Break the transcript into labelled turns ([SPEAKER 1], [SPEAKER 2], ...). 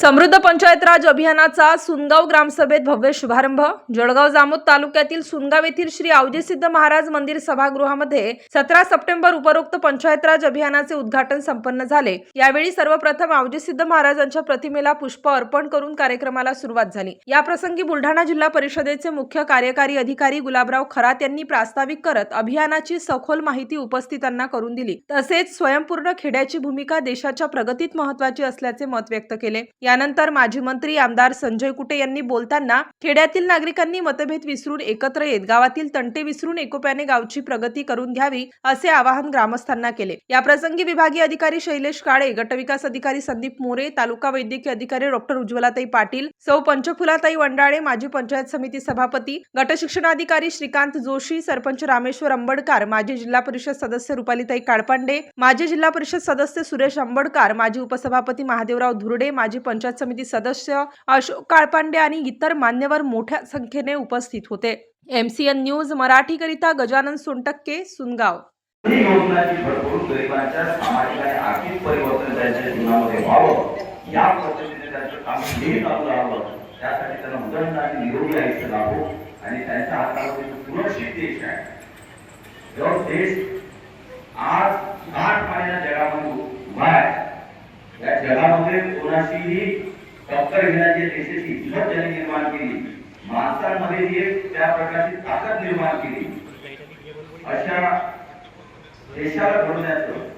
[SPEAKER 1] समृद्ध पंचायत राज अभियानाचा सुनगाव ग्रामसभेत भव्य शुभारंभ. जळगाव जामोद तालुक्यातील सुनगाव येथील श्री आवजीसिद्ध महाराज मंदिर सभागृहामध्ये सतरा सप्टेंबर उपरोक्त पंचायत राज अभियानाचे उद्घाटन संपन्न झाले. यावेळी सर्वप्रथम आवजीसिद्ध महाराजांच्या प्रतिमेला पुष्प अर्पण करून कार्यक्रमाला सुरुवात झाली. या प्रसंगी बुलढाणा जिल्हा परिषदेचे मुख्य कार्यकारी अधिकारी गुलाबराव खरात यांनी प्रास्ताविक करत अभियानाची सखोल माहिती उपस्थितांना करून दिली. तसेच स्वयंपूर्ण खेड्याची भूमिका देशाच्या प्रगतीत महत्वाची असल्याचे मत व्यक्त केले. यानंतर माजी मंत्री आमदार संजय कुटे यांनी बोलताना खेड्यातील नागरिकांनी मतभेद विसरून एकत्र येत गावातील तंटे विसरून एकोप्याने गावची प्रगती करून घ्यावी असे आवाहन ग्रामस्थांना केले. या प्रसंगी विभागीय अधिकारी शैलेश काळे गटविकास अधिकारी संदीप मोरे तालुका वैद्यकीय अधिकारी डॉक्टर उज्ज्वलाताई पाटील सौ पंचफुलाताई वंडाळे माजी पंचायत समिती सभापती गटशिक्षणाधिकारी श्रीकांत जोशी सरपंच रामेश्वर अंबडकर माजी जिल्हा परिषद सदस्य रुपालीताई काळपांडे माजी जिल्हा परिषद सदस्य सुरेश अंबडकार माजी उपसभापती महादेवराव धुर्डे माजी पंचायत समिती सदस्य अशोक काळपांडे आणि इतर मान्यवर मोठ्या संख्येने उपस्थित होते. एमसीएन न्यूज मराठीकरिता गजानन सोनटक्के सुनगाव.
[SPEAKER 2] ही भरपूर गरिबांच्या सामाजिक आणि आर्थिक परिवर्तन त्यांच्या जीवनामध्ये व्हावं. या पद्धतीने त्यांचं काम चालू राहावं. त्यासाठी त्यांना उदंड आणि निरोगी आयुष्य लाभो आणि त्यांच्या हातामध्ये सुरक्षित देश आहे जो देश आज जगामध्ये कोणाशीही टक्कर घेण्याची देशाची हिंमत त्यांनी निर्माण केली. माणसांमध्ये एक त्या प्रकारची ताकद निर्माण केली. अशा देशाला घडवण्याचं